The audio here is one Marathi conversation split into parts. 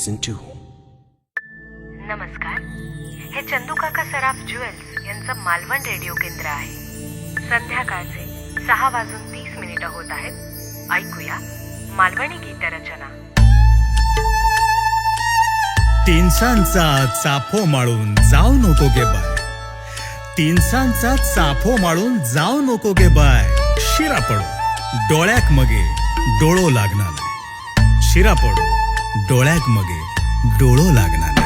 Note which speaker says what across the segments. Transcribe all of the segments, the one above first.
Speaker 1: Season 2.
Speaker 2: नमस्कार. हे चंदूकाका सराफ ज्वेल्स यांचं मालवण रेडिओ केंद्र आहे. संध्याकाळचे सहा वाजून तीस मिनिटं होत आहेत. ऐकूया मालवणी गीतरचना
Speaker 3: तिनसांचा चाफो माळून जाऊ नको गे बाय. तिनसांचा चाफो माळून जाऊ नको गे बाय. शिरा पडो. डोळ्याक मगे डोळो लागणार शिरा पडो. डोळ्याक मगे डोळो लागणार.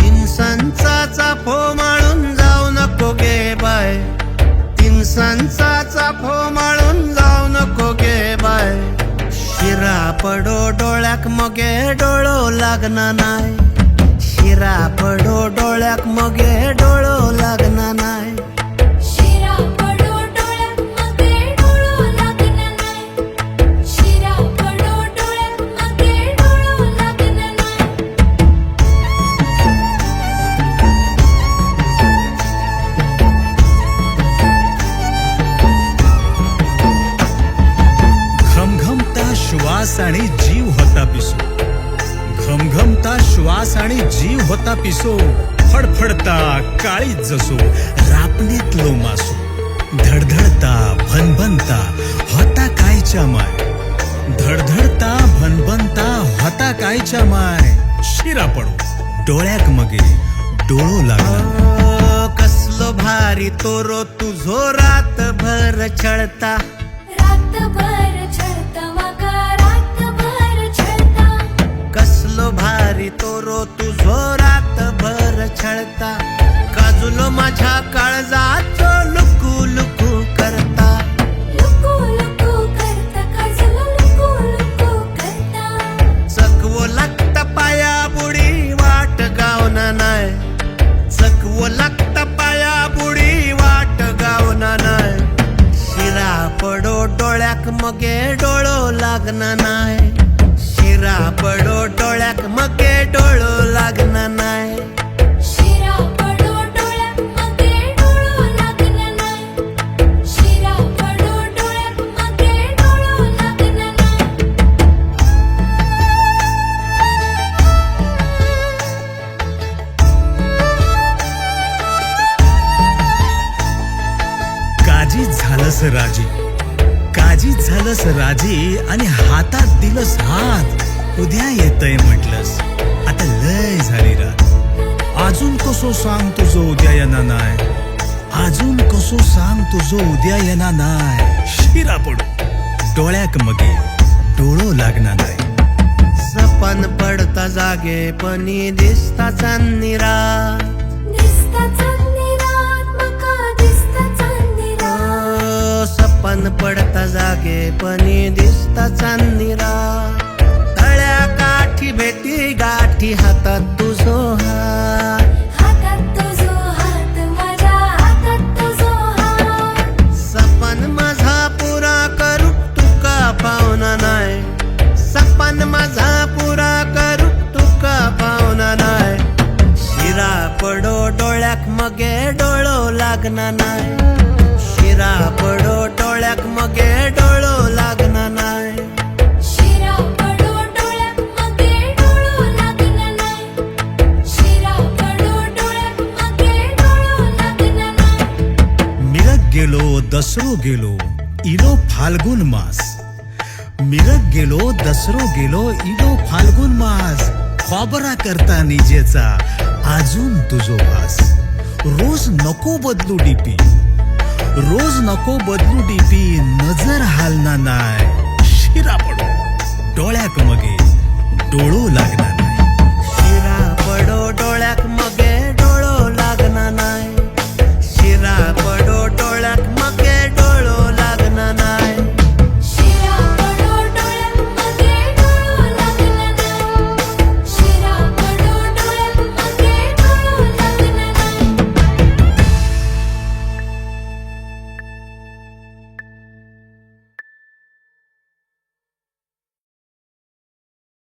Speaker 4: तीन सांचा फो माळून जाऊ नको गे बाय. तीन सांचा फो माळून जाऊ नको गे बाय. शिरा पडो डोळ्याक मगे डोळो लागना नाय शिरा पडो डोळ्याक मगे डोळो लागना
Speaker 3: श्वास आणि जीव होता पिसो. घमघमता श्वास आणि जीव होता पिसो. फडफडता काळीत जसो. रापणीतलो मासो धडधडता भनभनता होता कायच्या माय. धडधडता भनभनता होता कायच्या माय. शिरा पडो. डोळ्याक मगे डोळो लागला.
Speaker 4: कसलो भारी तोरो तुझो रातभर छळता तोरो तुझो रातभर छळता. काजुलो माझ्या काळजाचो लुकू लुकू करता.
Speaker 5: लुकू लुकू करता काजल लुकू लुकू करता.
Speaker 4: चकवो लागता पाया बुडी वाट गावना नाय. चकवो लागता पाया बुडी वाट गावना नाय. शिरा पडो डोळ्याक मगे डोळो लागना नाय. शिरा पडो डोळ्याक मगे डोळो लागना नाय.
Speaker 5: शिरा पडो डोळ्यात मगे डोळो लागना नाय. शिरा पडो डोळ्यात मगे डोळो लागना नाय.
Speaker 3: काजी झालंस राजी. काजी झालंस राजी आणि हातात दिलंस हात. उद्या येतय म्हटलंस. आता लय झाली रात. अजून कसो सांग तुझं उद्या येणार नाय? अजून कसो सांग तुझं उद्या येणार नाय? शिरा पडू. डोळ्याक मगे. डोळो लागणार नाही.
Speaker 4: सपन पडता जागे पणी दिसता चांदणी रात सपन पडता जागे पणी मगे डोळो लागना नाय. शिरा पडो डोळ्याक मगे डोळो लागना नाय.
Speaker 5: शिरा पडो डोळ्यात मगे डोळो लागना नाय. शिरा पडो डोळ्यात मगे डोळो लागना नाय.
Speaker 3: मिरग गेलो दसरो गेलो इलो फाल्गुन मास. मिरग गेलो दसरो गेलो इलो फाल्गुन मास. खबरा करता निजेचा अजून तुझो वास. रोज नको बदलू डीपी रोज नको बदलू डीपी नजर हालना नाय. शिरा पडो. डोळ्याक मगे डोळो लागणार